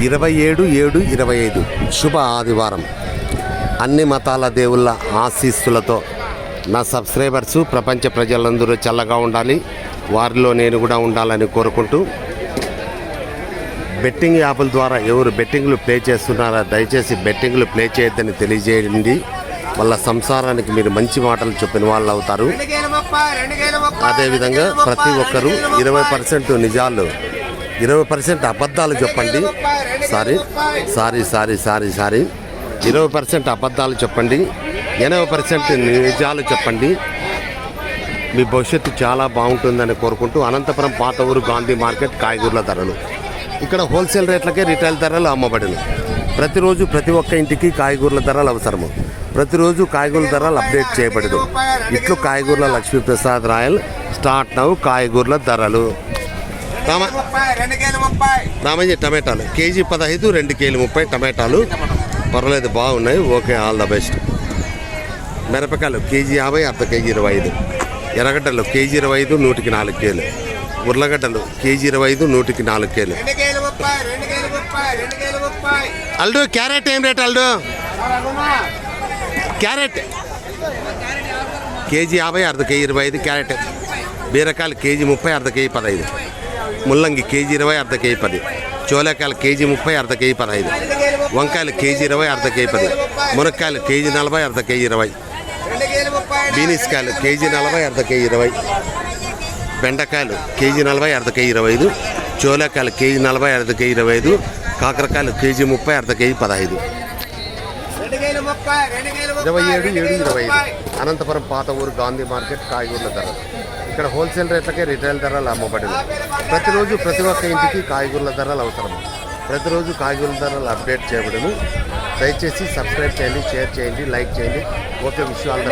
ఇరవై ఏడు ఏడు ఇరవై ఐదు. శుభ ఆదివారం. అన్ని మతాల దేవుళ్ళ ఆశీస్సులతో నా సబ్స్క్రైబర్స్ ప్రపంచ ప్రజలందరూ చల్లగా ఉండాలి. వారిలో నేను కూడా ఉండాలని కోరుకుంటూ బెట్టింగ్ యాప్ల ద్వారా ఎవరు బెట్టింగ్లు ప్లే చేస్తున్నారో దయచేసి బెట్టింగ్లు ప్లే చేయొద్దని తెలియజేయండి. వాళ్ళ సంసారానికి మీరు మంచి మాటలు చెప్పిన వాళ్ళు అవుతారు. అదేవిధంగా ప్రతి ఒక్కరూ ఇరవై పర్సెంట్ నిజాలు ఇరవై పర్సెంట్ అబద్ధాలు చెప్పండి. Sorry sorry sorry sorry sorry. ఇరవై పర్సెంట్ అబద్ధాలు చెప్పండి. ఎనభై పర్సెంట్ నిజాలు చెప్పండి. మీ భవిష్యత్తు చాలా బాగుంటుందని కోరుకుంటూ అనంతపురం పాత ఊరు గాంధీ మార్కెట్ కాయగూరల ధరలు. ఇక్కడ హోల్సేల్ రేట్లకే రిటైల్ ధరలు అమ్మబడును ప్రతిరోజు ప్రతి ఒక్క ఇంటికి కాయగూరల ధరలు అవసరము. ప్రతిరోజు కాయగూరల ధరలు అప్డేట్ చేయబడదు. ఇట్లు కాయగూరల లక్ష్మీప్రసాద్ రాయల్. స్టార్ట్ నవ్వు కాయగూరల ధరలు. రామ రామయ్య టమాటాలు. కేజీ పదహైదు రెండు కేజీ ముప్పై టమాటాలు. పర్వాలేదు బాగున్నాయి. Okay all the best. మిరపకాయలు కేజీ యాభై అర్ధ కేజీ ఇరవై ఐదు. ఎర్రగడ్డలు కేజీ ఇరవై ఐదు నూటికి నాలుగు కేలు. ఉర్లగడ్డలు కేజీ ఇరవై ఐదు నూటికి నాలుగు కేలు. అల్డు క్యారెట్ ఏం రేట్ అల్డు క్యారెట్. కేజీ యాభై అర్ధ కేజీ ఇరవై ఐదు క్యారెట్. బీరకాయలు కేజీ ముప్పై అర్ధ కేజీ పదహైదు. ముల్లంగి కేజీ ఇరవై అర్ధ కేజీ పది. చోలకాయలు కేజీ ముప్పై అర్ధ కేజీ పదహైదు. వంకాయలు కేజీ ఇరవై అర్ధ కేజీ పది. మునక్కాయలు కేజీ నలభై అర్ధ కేజీ ఇరవై. బీనీస్ కాయలు కేజీ నలభై అర్ధ కేజీ ఇరవై. బెండకాయలు కేజీ నలభై అర్ధ కేజీ ఇరవై ఐదు. చోలకాయలు కేజీ నలభై అర్ధ కేజీ ఇరవై ఐదు. కాకరకాయలు కేజీ ముప్పై అర్ధ కేజీ పదహైదు. ఇరవై ఏడు ఏడు ఇరవై ఐదు. అనంతపురం పాత ఊరు గాంధీ మార్కెట్ కాయగూరల ధరలు. ఇక్కడ హోల్సేల్ రేట్లకే రిటైల్ ధరలు అమ్మబడింది ప్రతిరోజు ప్రతి ఒక్క ఇంటికి కాయగూరల ధరలు అవసరం. ప్రతిరోజు కాయగూరల ధరలు అప్డేట్ చేయబడును. దయచేసి సబ్స్క్రైబ్ చేయండి షేర్ చేయండి లైక్ చేయండి. ఓకే విషయాలు